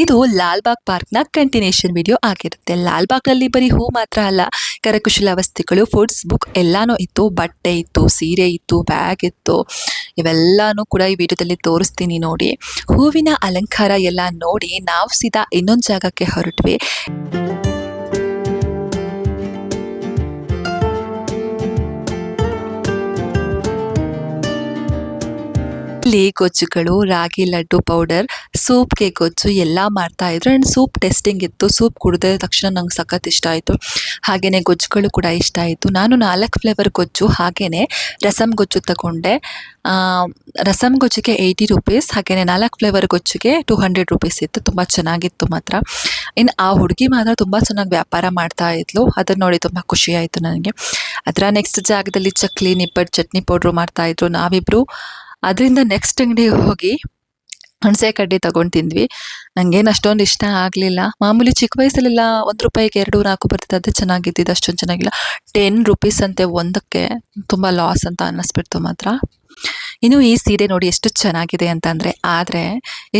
ಇದು Lalbagh ಪಾರ್ಕ್ನ continuation video ಆಗಿರುತ್ತೆ. ಲಾಲ್ಬಾಗ್ನಲ್ಲಿ ಬರೀ ಹೂ ಮಾತ್ರ ಅಲ್ಲ, ಕರಕುಶಲ ವಸ್ತುಗಳು, ಫುಡ್ಸ್, ಬುಕ್ ಎಲ್ಲಾನು ಇತ್ತು. ಬಟ್ಟೆ ಇತ್ತು, ಸೀರೆ ಇತ್ತು, ಬ್ಯಾಗ್ ಇತ್ತು. ಇವೆಲ್ಲಾನು ಕೂಡ ಈ ವಿಡಿಯೋದಲ್ಲಿ ತೋರಿಸ್ತೀನಿ ನೋಡಿ. ಹೂವಿನ ಅಲಂಕಾರ ಎಲ್ಲ ನೋಡಿ ನಾವು ಸೀದಾ ಇನ್ನೊಂದು ಜಾಗಕ್ಕೆ ಹೊರಟ್ವಿ. ಇಲ್ಲಿ ಗೊಜ್ಜುಗಳು ರಾಗಿ ಲಡ್ಡು ಪೌಡರ್ ಸೂಪ್ಗೆ ಗೊಜ್ಜು ಎಲ್ಲ ಮಾಡ್ತಾಯಿದ್ರು ಆ್ಯಂಡ್ ಸೂಪ್ ಟೆಸ್ಟಿಂಗ್ ಇತ್ತು. ಸೂಪ್ ಕುಡಿದ ತಕ್ಷಣ ನಂಗೆ ಸಖತ್ ಇಷ್ಟ ಆಯಿತು. ಹಾಗೆಯೇ ಗೊಜ್ಜುಗಳು ಕೂಡ ಇಷ್ಟ ಆಯಿತು. ನಾನು ನಾಲ್ಕು ಫ್ಲೇವರ್ ಗೊಜ್ಜು ಹಾಗೆಯೇ ರಸಮ್ ಗೊಜ್ಜು ತಗೊಂಡೆ. ರಸಮ್ ಗೊಜ್ಜಿಗೆ ಏಯ್ಟಿ ರುಪೀಸ್ ಹಾಗೆಯೇ ನಾಲ್ಕು ಫ್ಲೇವರ್ ಗೊಜ್ಜಿಗೆ ಟೂ ಹಂಡ್ರೆಡ್ ರುಪೀಸ್ ಇತ್ತು. ತುಂಬ ಚೆನ್ನಾಗಿತ್ತು ಮಾತ್ರ. ಇನ್ನು ಆ ಹುಡುಗಿ ಮಾತ್ರ ತುಂಬ ಚೆನ್ನಾಗಿ ವ್ಯಾಪಾರ ಮಾಡ್ತಾ ಇದ್ಲು. ಅದನ್ನು ನೋಡಿ ತುಂಬ ಖುಷಿ ಆಯಿತು ನನಗೆ. ಅದರ ನೆಕ್ಸ್ಟ್ ಜಾಗದಲ್ಲಿ ಚಕ್ಲಿ ನಿಪ್ಪಟ್ಟು ಚಟ್ನಿ ಪೌಡ್ರು ಮಾಡ್ತಾಯಿದ್ರು ನಾವಿಬ್ಬರು ಅದರಿಂದ ನೆಕ್ಸ್ಟ್ ಅಂಗಡಿಗೆ ಹೋಗಿ ಹುಣಸೆ ಕಡ್ಡಿ ತಗೊಂಡು ತಿಂದ್ವಿ ನಂಗೇನು ಅಷ್ಟೊಂದು ಇಷ್ಟ ಆಗಲಿಲ್ಲ. ಮಾಮೂಲಿ ಚಿಕ್ಕ ವಯಸ್ಸಲ್ಲೆಲ್ಲ ಒಂದು ರೂಪಾಯಿಗೆ ಎರಡು ನಾಲ್ಕು ಬರ್ತಿತ್ತು ಅದೇ ಚೆನ್ನಾಗಿದ್ದಿದ್ದು ಅಷ್ಟೊಂದು ಚೆನ್ನಾಗಿಲ್ಲ. ಟೆನ್ ರುಪೀಸ್ ಅಂತೆ ಒಂದಕ್ಕೆ ತುಂಬ ಲಾಸ್ ಅಂತ ಅನ್ನಿಸ್ಬಿಡ್ತು ಮಾತ್ರ. ಇನ್ನು ಈ ಸೀರೆ ನೋಡಿ ಎಷ್ಟು ಚೆನ್ನಾಗಿದೆ ಅಂತಂದರೆ, ಆದರೆ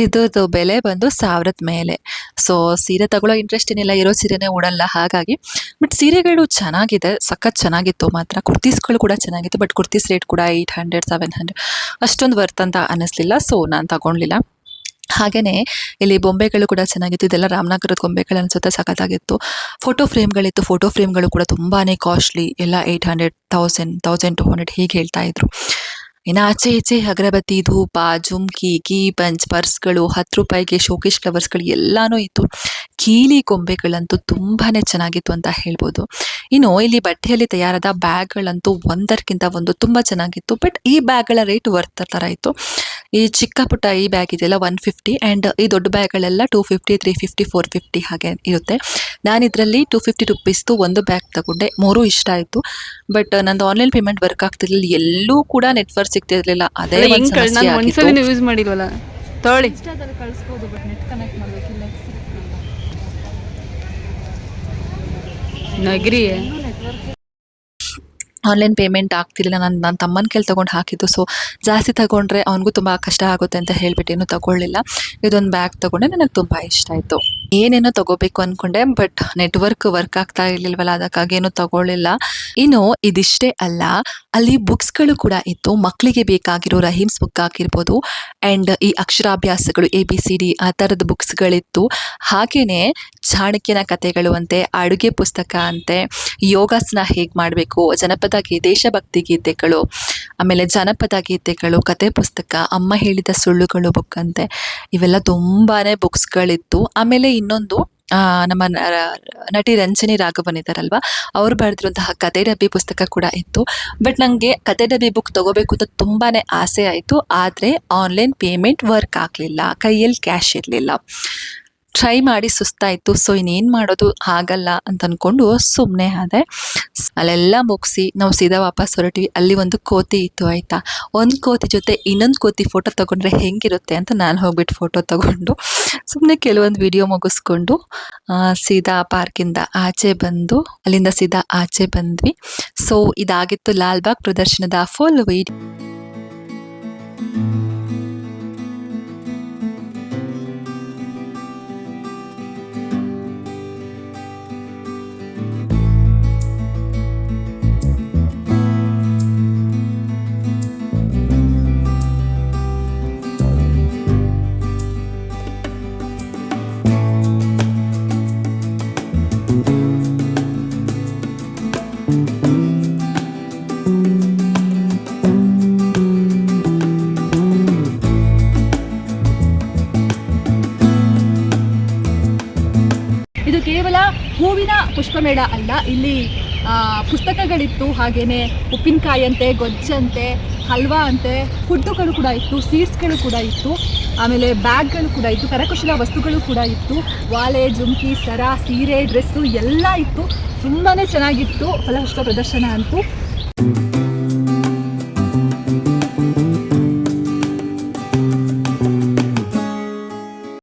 ಇದ್ರದ್ದು ಬೆಲೆ ಬಂದು ಸಾವಿರದ ಮೇಲೆ. ಸೊ ಸೀರೆ ತಗೊಳ್ಳೋ ಇಂಟ್ರೆಸ್ಟ್ ಏನಿಲ್ಲ, ಇರೋ ಸೀರೆನೇ ಉಡಲ್ಲ. ಹಾಗಾಗಿ ಬಟ್ ಸೀರೆಗಳು ಚೆನ್ನಾಗಿದೆ, ಸಖತ್ ಚೆನ್ನಾಗಿತ್ತು. ಮಾತ್ರ ಕುರ್ತೀಸ್ಗಳು ಕೂಡ ಚೆನ್ನಾಗಿತ್ತು ಬಟ್ ಕುರ್ತೀಸ್ ರೇಟ್ ಕೂಡ ಏಯ್ಟ್ ಹಂಡ್ರೆಡ್ ಸೆವೆನ್ ಹಂಡ್ರೆಡ್ ಅಷ್ಟೊಂದು ವರ್ತ್ ಅಂತ ಅನ್ನಿಸ್ಲಿಲ್ಲ. ಸೊ ನಾನು ತಗೊಳ್ಲಿಲ್ಲ ಹಾಗೆಯೇ ಇಲ್ಲಿ ಬೊಂಬೆಗಳು ಕೂಡ ಚೆನ್ನಾಗಿತ್ತು. ಇದೆಲ್ಲ ರಾಮನಗರದ ಗೊಂಬೆಗಳು ಅನಿಸುತ್ತೆ, ಸಖತ್ತಾಗಿತ್ತು. ಫೋಟೋ ಫ್ರೇಮ್ಗಳಿತ್ತು ಫೋಟೋ ಫ್ರೇಮ್ಗಳು ಕೂಡ ತುಂಬಾ ಕಾಸ್ಟ್ಲಿ ಎಲ್ಲ eight hundred thousand thousand two hundred ಹೀಗೆ ಹೇಳ್ತಾ ಇದ್ರು. ಇನ್ನು ಆಚೆ ಈಚೆ ಅಗರಬತ್ತಿ, ಧೂಪ, ಜುಮ್ಕಿ, ಕೀ ಪಂಚ್ ಪರ್ಸ್ಗಳು ಹತ್ತು ರೂಪಾಯಿಗೆ ಶೋಕೇಶ್ ಫ್ಲವರ್ಸ್ಗಳು ಎಲ್ಲಾನು ಇತ್ತು. ಕೀಲಿ ಕೊಂಬೆಗಳಂತೂ ತುಂಬಾ ಚೆನ್ನಾಗಿತ್ತು ಅಂತ ಹೇಳ್ಬೋದು. ಇನ್ನು ಇಲ್ಲಿ ಬಟ್ಟೆಯಲ್ಲಿ ತಯಾರಾದ ಬ್ಯಾಗ್ಗಳಂತೂ ಒಂದಕ್ಕಿಂತ ಒಂದು ತುಂಬ ಚೆನ್ನಾಗಿತ್ತು. ಬಟ್ ಈ ಬ್ಯಾಗ್ಗಳ ರೇಟ್ ವರ್ತ್ ಥರ ಇತ್ತು. ಈ ಚಿಕ್ಕ ಪುಟ್ಟ ಈ ಬ್ಯಾಗ್ ಇದೆಯಲ್ಲ ಒನ್ ಫಿಫ್ಟಿ ಆ್ಯಂಡ್ ಈ ದೊಡ್ಡ ಬ್ಯಾಗ್ಗಳೆಲ್ಲ two fifty three fifty four fifty ಹಾಗೆ ಇರುತ್ತೆ. ನಾನು ಇದರಲ್ಲಿ ಟೂ ಫಿಫ್ಟಿ ರುಪೀಸ್ದು ಒಂದು ಬ್ಯಾಗ್ ತಗೊಂಡೆ. ಮೂರು ಇಷ್ಟ ಆಯಿತು. ಬಟ್ ನಂದು ಆನ್ಲೈನ್ ಪೇಮೆಂಟ್ ವರ್ಕ್ ಆಗ್ತಿರ್ಲಿಲ್ಲ. ಎಲ್ಲೂ ಕೂಡ ನೆಟ್ವರ್ಕ್ ಸಿಗ್ತಿರ್ಲಿಲ್ಲ. ಅದೇ ಯೂಸ್ ಮಾಡಿಲ್ವಲ್ಲ? ನಗರಿ. ಆನ್ಲೈನ್ ಪೇಮೆಂಟ್ ಆಗ್ತಿರಲಿಲ್ಲ. ನಾನು ನನ್ನ ತಮ್ಮನ ಕೈಲಿ ತೊಗೊಂಡು ಹಾಕಿದ್ದು. ಸೊ ಜಾಸ್ತಿ ತಗೊಂಡ್ರೆ ಅವನಿಗೂ ತುಂಬ ಕಷ್ಟ ಆಗುತ್ತೆ ಅಂತ ಹೇಳಿಬಿಟ್ಟು ಏನು ತಗೊಳ್ಳಿಲ್ಲ. ಇದೊಂದು ಬ್ಯಾಗ್ ತೊಗೊಂಡೆ ನನಗೆ ತುಂಬ ಇಷ್ಟ ಆಯಿತು. ಏನೇನೋ ತಗೋಬೇಕು ಅನ್ಕೊಂಡೆ ಬಟ್ ನೆಟ್ವರ್ಕ್ ವರ್ಕ್ ಆಗ್ತಾ ಇರ್ಲಿಲ್ವಲ್ಲ, ಅದಕ್ಕಾಗಿ ಏನು ತಗೊಳ್ಳಿಲ್ಲ. ಇನ್ನು ಇದಿಷ್ಟೇ ಅಲ್ಲ, ಅಲ್ಲಿ ಬುಕ್ಸ್ಗಳು ಕೂಡ ಇತ್ತು ಮಕ್ಕಳಿಗೆ ಬೇಕಾಗಿರೋ ರಹೀಮ್ಸ್ ಬುಕ್ ಆಗಿರ್ಬೋದು ಆ್ಯಂಡ್ ಈ ಅಕ್ಷರಾಭ್ಯಾಸಗಳು ಎ ಬಿ ಸಿ ಡಿ ಆ ಥರದ ಬುಕ್ಸ್ಗಳಿತ್ತು ಹಾಗೆಯೇ ಚಾಣಕ್ಯನ ಕಥೆಗಳು ಅಂತೆ, ಅಡುಗೆ ಪುಸ್ತಕ ಅಂತೆ, ಯೋಗಾಸನ ಹೇಗೆ ಮಾಡಬೇಕು, ಜನಪದ ಗೀ, ದೇಶಭಕ್ತಿ ಗೀತೆಗಳು ಆಮೇಲೆ ಜನಪದ ಗೀತೆಗಳು, ಕತೆ ಪುಸ್ತಕ, ಅಮ್ಮ ಹೇಳಿದ ಸುಳ್ಳುಗಳು ಬುಕ್ ಅಂತೆ, ಇವೆಲ್ಲ ತುಂಬಾ ಬುಕ್ಸ್ಗಳಿತ್ತು ಆಮೇಲೆ ಇನ್ನೊಂದು ನಮ್ಮ ನಟಿ ರಂಜನಿ ರಾಘವನ್ ಇದ್ದಾರಲ್ವ, ಅವ್ರು ಬರೆದಿರುವಂತಹ ಕತೆ ಡಬ್ಬಿ ಪುಸ್ತಕ ಕೂಡ ಇತ್ತು. ಬಟ್ ನನಗೆ ಕತೆ ಡಬ್ಬಿ ಬುಕ್ ತಗೋಬೇಕು ಅಂತ ತುಂಬಾ ಆಸೆ ಆಯಿತು. ಆದರೆ ಆನ್ಲೈನ್ ಪೇಮೆಂಟ್ ವರ್ಕ್ ಆಗಲಿಲ್ಲ, ಕೈಯಲ್ಲಿ ಕ್ಯಾಶ್ ಇರಲಿಲ್ಲ. ಟ್ರೈ ಮಾಡಿ ಸುಸ್ತಾಯಿತು. ಸೊ ಇನ್ನೇನು ಮಾಡೋದು? ಆಗಲ್ಲ ಅಂತ ಅಂದ್ಕೊಂಡು ಸುಮ್ಮನೆ ಆದೆ. ಅಲ್ಲೆಲ್ಲ ಮುಗಿಸಿ, ನಾವು ಸೀದಾ ವಾಪಸ್ ಹೊರಟಿವಿ. ಅಲ್ಲಿ ಒಂದು ಕೋತಿ ಇತ್ತು, ಆಯಿತಾ? ಒಂದು ಕೋತಿ ಜೊತೆ ಇನ್ನೊಂದು ಕೋತಿ ಫೋಟೋ ತೊಗೊಂಡ್ರೆ ಹೆಂಗಿರುತ್ತೆ ಅಂತ ನಾನು ಹೋಗ್ಬಿಟ್ಟು ಫೋಟೋ ತಗೊಂಡು ಸುಮ್ಮನೆ ಕೆಲವೊಂದು ವಿಡಿಯೋ ಮುಗಿಸ್ಕೊಂಡು ಸೀದಾ ಪಾರ್ಕಿಂದ ಆಚೆ ಬಂದು, ಅಲ್ಲಿಂದ ಸೀದಾ ಆಚೆ ಬಂದ್ವಿ. ಸೊ ಇದಾಗಿತ್ತು ಲಾಲ್ಬಾಗ್ ಪ್ರದರ್ಶನದ ಫುಲ್ ವಿಡಿಯೋ ಇದು ಕೇವಲ ಹೂವಿನ ಪುಷ್ಪಮೇಳ ಅಲ್ಲ ಇಲ್ಲಿ ಪುಸ್ತಕಗಳಿತ್ತು ಹಾಗೇನೆ ಉಪ್ಪಿನಕಾಯಿ ಅಂತೆ ಗೊಜ್ಜಂತೆ ಹಲ್ವಾ ಅಂತೆ ಫುಡ್ಡುಗಳು ಕೂಡ ಇತ್ತು, ಸೀಡ್ಸ್ಗಳು ಕೂಡ ಇತ್ತು, ಆಮೇಲೆ ಬ್ಯಾಗ್ಗಳು ಕೂಡ ಇತ್ತು, ಕರಕುಶಲ ವಸ್ತುಗಳು ಕೂಡ ಇತ್ತು, ವಾಲೆ, ಜುಮ್ಕಿ, ಸರ, ಸೀರೆ, ಡ್ರೆಸ್ಸು ಎಲ್ಲ ಇತ್ತು. ತುಂಬಾ ಚೆನ್ನಾಗಿತ್ತು ಫಲಪುಷ್ಪ ಪ್ರದರ್ಶನ ಅಂತೂ.